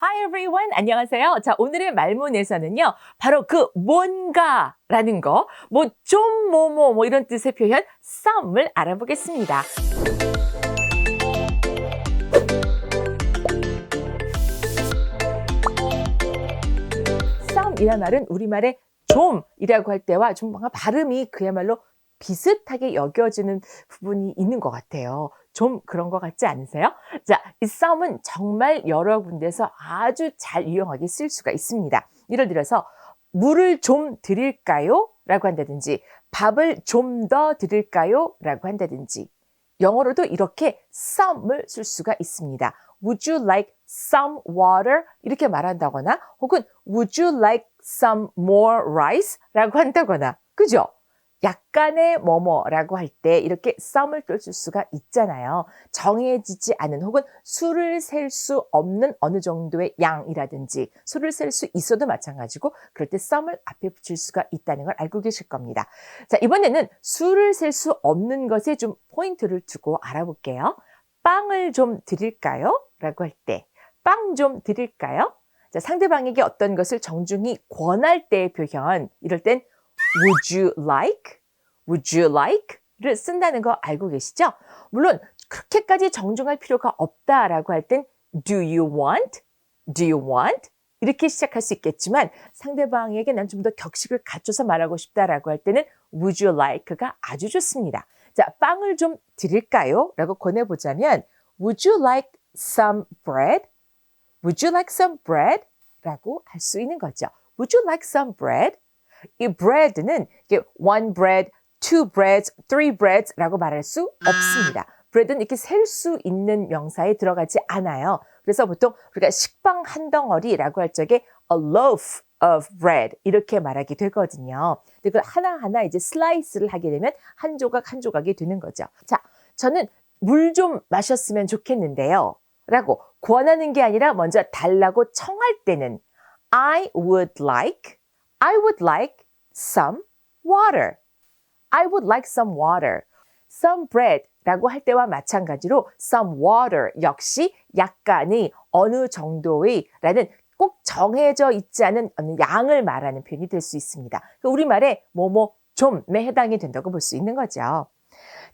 Hi everyone. 안녕하세요. 자, 오늘의 말문에서는요. 바로 그 뭔가라는 거, 뭐 좀 뭐뭐 뭐 이런 뜻의 표현 some을 알아보겠습니다. some이란 말은 우리말의 좀이라고 할 때와 좀 뭔가 발음이 그야말로 비슷하게 여겨지는 부분이 있는 것 같아요. 좀 그런 것 같지 않으세요? 자, 이 some은 정말 여러 군데서 아주 잘 유용하게 쓸 수가 있습니다. 예를 들어서 물을 좀 드릴까요? 라고 한다든지 밥을 좀 더 드릴까요? 라고 한다든지 영어로도 이렇게 some을 쓸 수가 있습니다. Would you like some water? 이렇게 말한다거나 혹은 Would you like some more rice? 라고 한다거나 그죠? 약간의 뭐뭐라고 할 때 이렇게 some을 뜰 수가 있잖아요. 정해지지 않은 혹은 수를 셀 수 없는 어느 정도의 양이라든지 수를 셀 수 있어도 마찬가지고 그럴 때 some을 앞에 붙일 수가 있다는 걸 알고 계실 겁니다. 자, 이번에는 수를 셀 수 없는 것에 좀 포인트를 두고 알아볼게요. 빵을 좀 드릴까요? 라고 할 때, 빵 좀 드릴까요? 자, 상대방에게 어떤 것을 정중히 권할 때의 표현, 이럴 땐 would you like? would you like? 를 쓴다는 거 알고 계시죠? 물론 그렇게까지 정중할 필요가 없다라고 할 땐 do you want? do you want? 이렇게 시작할 수 있겠지만 상대방에게 난 좀 더 격식을 갖춰서 말하고 싶다라고 할 때는 would you like가 아주 좋습니다. 자, 빵을 좀 드릴까요? 라고 권해보자면 would you like some bread? would you like some bread? 라고 할 수 있는 거죠. would you like some bread? 이 bread는 이게 one bread, two breads, three breads라고 말할 수 없습니다. bread는 이렇게 셀 수 있는 명사에 들어가지 않아요. 그래서 보통 우리가 식빵 한 덩어리라고 할 적에 a loaf of bread 이렇게 말하게 되거든요. 근데 그 하나하나 이제 슬라이스를 하게 되면 한 조각 한 조각이 되는 거죠. 자, 저는 물 좀 마셨으면 좋겠는데요. 라고 권하는 게 아니라 먼저 달라고 청할 때는 I would like, I would like some water. I would like some water. some bread 라고 할 때와 마찬가지로 some water 역시 약간의 어느 정도의 라는 꼭 정해져 있지 않은 양을 말하는 표현이 될 수 있습니다. 우리말에 뭐뭐 좀에 해당이 된다고 볼 수 있는 거죠.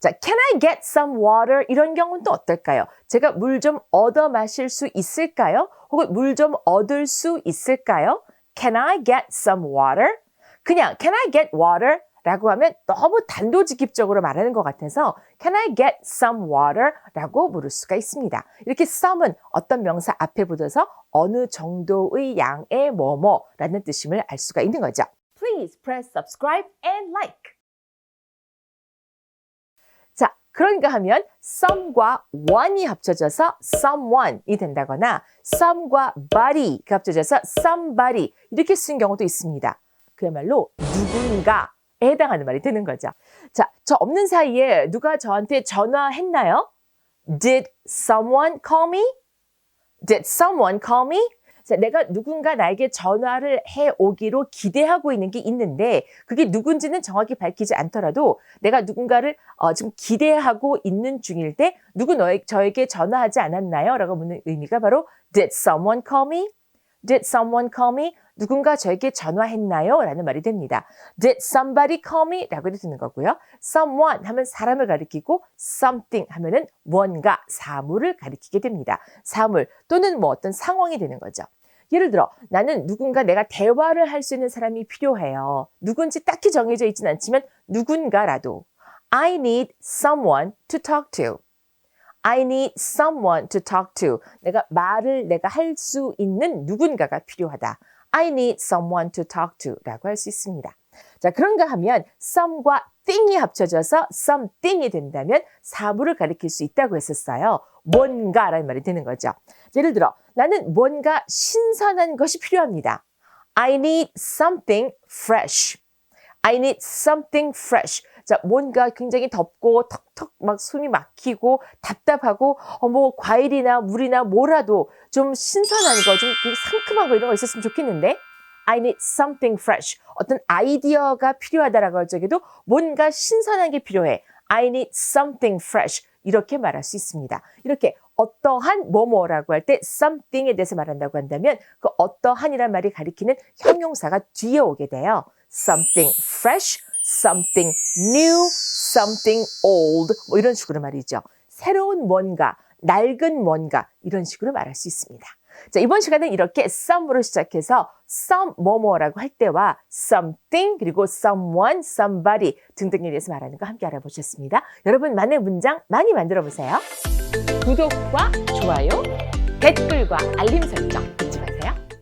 자, can I get some water? 이런 경우는 또 어떨까요? 제가 물 좀 얻어 마실 수 있을까요? 혹은 물 좀 얻을 수 있을까요? Can I get some water? 그냥 can I get water? 라고 하면 너무 단도직입적으로 말하는 것 같아서 Can I get some water? 라고 물을 수가 있습니다. 이렇게 some은 어떤 명사 앞에 붙어서 어느 정도의 양의 뭐뭐 라는 뜻임을 알 수가 있는 거죠. Please press subscribe and like. 자, 그런가 하면 some과 one이 합쳐져서 someone이 된다거나 some과 body가 합쳐져서 somebody 이렇게 쓴 경우도 있습니다. 그야말로 누군가에 해당하는 말이 되는 거죠. 자, 저 없는 사이에 누가 저한테 전화했나요? Did someone call me? Did someone call me? 자, 내가 누군가 나에게 전화를 해 오기로 기대하고 있는 게 있는데 그게 누군지는 정확히 밝히지 않더라도 내가 누군가를 어, 지금 기대하고 있는 중일 때 누구 너에, 저에게 전화하지 않았나요? 라고 묻는 의미가 바로 Did someone call me? Did someone call me? 누군가 저에게 전화했나요? 라는 말이 됩니다. Did somebody call me? 라고 되는 거고요. Someone 하면 사람을 가리키고 something 하면은 뭔가 사물을 가리키게 됩니다. 사물 또는 뭐 어떤 상황이 되는 거죠. 예를 들어 나는 누군가 내가 대화를 할 수 있는 사람이 필요해요. 누군지 딱히 정해져 있진 않지만 누군가라도 I need someone to talk to. I need someone to talk to. 내가 말을 내가 할 수 있는 누군가가 필요하다. I need someone to talk to 라고 할 수 있습니다. 자, 그런가 하면 some과 thing이 합쳐져서 something이 된다면 사물을 가리킬 수 있다고 했었어요. 뭔가라는 말이 되는 거죠. 예를 들어 나는 뭔가 신선한 것이 필요합니다. I need something fresh. I need something fresh. 자, 뭔가 굉장히 덥고 턱턱 막 숨이 막히고 답답하고 어, 뭐 과일이나 물이나 뭐라도 좀 신선한 거, 좀 상큼한 거 이런 거 있었으면 좋겠는데 I need something fresh. 어떤 아이디어가 필요하다라고 할 적에도 뭔가 신선한 게 필요해. I need something fresh. 이렇게 말할 수 있습니다. 이렇게 어떠한 뭐뭐라고 할 때 something에 대해서 말한다고 한다면 그 어떠한이란 말이 가리키는 형용사가 뒤에 오게 돼요. something fresh, something new, something old 뭐 이런 식으로 말이죠. 새로운 뭔가, 낡은 뭔가 이런 식으로 말할 수 있습니다. 자, 이번 시간은 이렇게 some으로 시작해서 some 뭐뭐라고 할 때와 something 그리고 someone, somebody 등등에 대해서 말하는 거 함께 알아보셨습니다. 여러분 만의 문장 많이 만들어 보세요. 구독과 좋아요, 댓글과 알림 설정